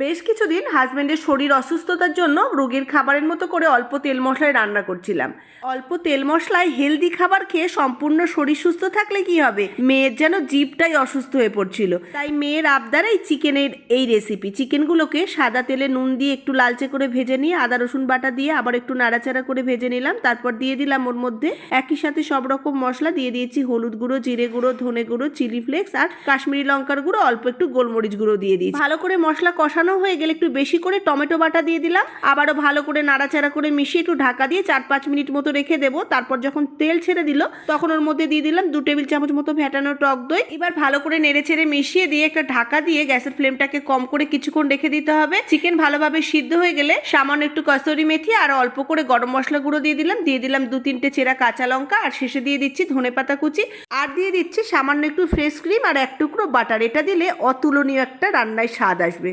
বেশ কিছুদিন হাজব্যান্ডের শরীর অসুস্থতার জন্য রোগীর খাবারের মতো করে অল্প তেল মশলায় রান্না করছিলাম। অল্প তেল মশলায় হেলদি খাবার খেয়ে সম্পূর্ণ শরীর সুস্থ থাকলে কি হবে? মেয়ের যেন জিভটাই অসুস্থ হয়ে পড়ছিল। তাই মেয়ের আবদার এই চিকেনের এই রেসিপি চিকেনগুলোকে সাদা তেলে নুন দিয়ে একটু লালচে করে ভেজে নিয়ে আদা, রসুন বাটা দিয়ে আবার একটু নাড়াচাড়া করে ভেজে নিলাম। তারপর দিয়ে দিলাম ওর মধ্যে একই সাথে সব রকম মশলা। দিয়ে দিয়েছি হলুদ গুঁড়ো, জিরে গুঁড়ো, ধনে গুঁড়ো, চিলি ফ্লেক্স আর কাশ্মীরি লঙ্কার গুঁড়ো। অল্প একটু গোলমরিচ গুঁড়ো দিয়ে দিয়েছি। ভালো করে মশলা কষানো হয়ে গেলে একটু বেশি করে টমেটো বাটা দিয়ে দিলাম। আবারও ভালো করে নাড়াচাড়া করে মিশিয়ে একটু ঢাকা দিয়ে চার পাঁচ মিনিট মতো রেখে দেবো। তারপর যখন তেল ছেড়ে দিল, তখন ওর মধ্যে দিয়ে দিলাম দু টেবিল চামচ মতো ফ্যাটানো টক দই। এবার ভালো করে নেড়ে ছেড়ে মিশিয়ে দিয়ে একটা ঢাকা দিয়ে গ্যাসের ফ্লেমটাকে কম করে কিছুক্ষণ রেখে দিতে হবে। চিকেন ভালোভাবে সিদ্ধ হয়ে গেলে সামান্য একটু কসুরি মেথি আর অল্প করে গরম মশলা গুঁড়ো দিয়ে দিলাম। দিয়ে দিলাম দু তিনটে চেরা কাঁচা লঙ্কা আর শেষে দিয়ে দিচ্ছি ধনে পাতা কুচি। আর দিয়ে দিচ্ছি সামান্য একটু ফ্রেশ ক্রিম আর এক টুকরো বাটার। এটা দিলে অতুলনীয় একটা রান্নায় স্বাদ আসবে।